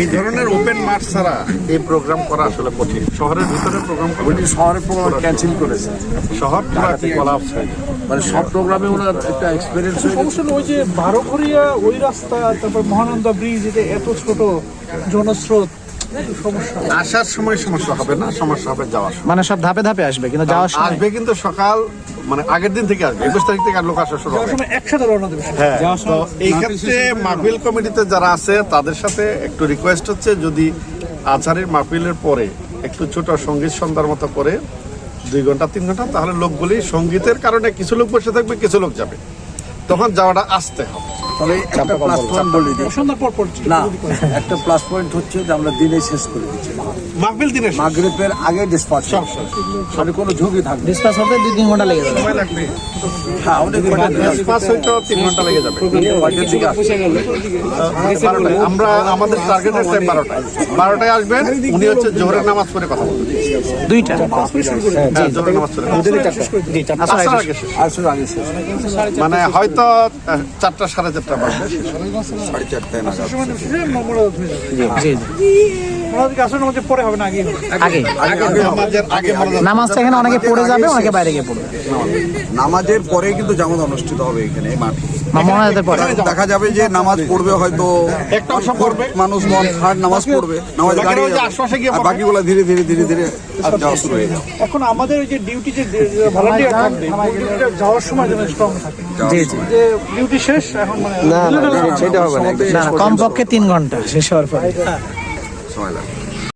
এই ধরনের open March ছাড়া এই প্রোগ্রাম করা আসলে কঠিন। শহরের ভিতরে প্রোগ্রাম করা উনি শহরের প্রোগ্রাম ক্যান্সেল করেছে। শহর পুরো কলাপস হয়ে মানে সব প্রোগ্রামে ওনার একটা এক্সপিরিয়েন্স হয়ে গেছে। ওই যে বারোঘরিয়া ওই রাস্তা তারপর মহানন্দা ব্রিজ এটা এত ছোট জনস্রোত। আসার সময় সমস্যা হবে না সমস্যা হবে যাওয়ার সময়। মানে সব ধাপে ধাপে আসবে কিন্তু যাওয়ার সময়? আসবে কিন্তু সকাল মানে আগের দিন থেকে আসবে একুশ তারিখ থেকে আর লোক আসা শুরু হবে। একসাথে রওনা দেবে হ্যাঁ তো এই ক্ষেত্রে মাহফিল কমিটিতে যারা আছে তাদের সাথে একটু রিকোয়েস্ট হচ্ছে যদি আচারের মাহফিলের পরে একটু ছোট সংগীত সন্ধ্যার মতো করে দুই ঘণ্টা তিন ঘণ্টা তাহলে লোকগুলি সঙ্গীতের কারণে কিছু লোক বসে থাকবে কিছু লোক যাবে। তখন যাওয়াটা আসতে হবে। তবে একটা প্লাস পয়েন্ট বলে দিই না একটা প্লাস পয়েন্ট হচ্ছে যে আমরা দিনে শেষ করে দিচ্ছি। মাহফিল দিনে। মাগরিবের আগে ডিসপাচ সব। মানে কোনো ঝুঁকি থাকবে না। ডিসপাস হতে দুই তিন ঘণ্টা লেগে যাবে। লাগবে। হ্যাঁ অনেক পাঁচ হয়তো তিন ঘণ্টা লেগে যাবে। আমরা আমাদের টার্গেটের টাইম বারোটায়। বারোটায় আসবেন উনি হচ্ছে জোহরের নামাজ পড়ে কথা বলবেন। দুইটা। হ্যাঁ, জোহরের নামাজ পড়ে মানে হয়তো চারটা সাড়ে চারটা বাজবে সাড়ে চারটায় জি জি। আসলে পরে হবে না আগে আগে। নামাজটা এখানে অনেকে পড়ে যাবে অনেকে বাইরে গিয়ে পড়বে। নামাজের পরে কিন্তু জামাত অনুষ্ঠিত হবে এখানে মাঠে। দেখা যাবে যে নামাজ পড়বে হয়তো। মানুষ মন নামাজ পড়বে। নামাজ বাকিগুলো ধীরে ধীরে ধীরে ধীরে যাওয়া শুরু হয়ে যাবে। এখন আমাদের ওই যে ডিউটি যে ভলান্টিয়ার থাকবে যাওয়ার সময় যেন স্ট্রং থাকে। জি জি যে ডিউটি শেষ এখন মানে সেটা হবে না না না, কমপক্ষে তিন ঘণ্টা শেষ হওয়ার পরে। সময় লাগবে।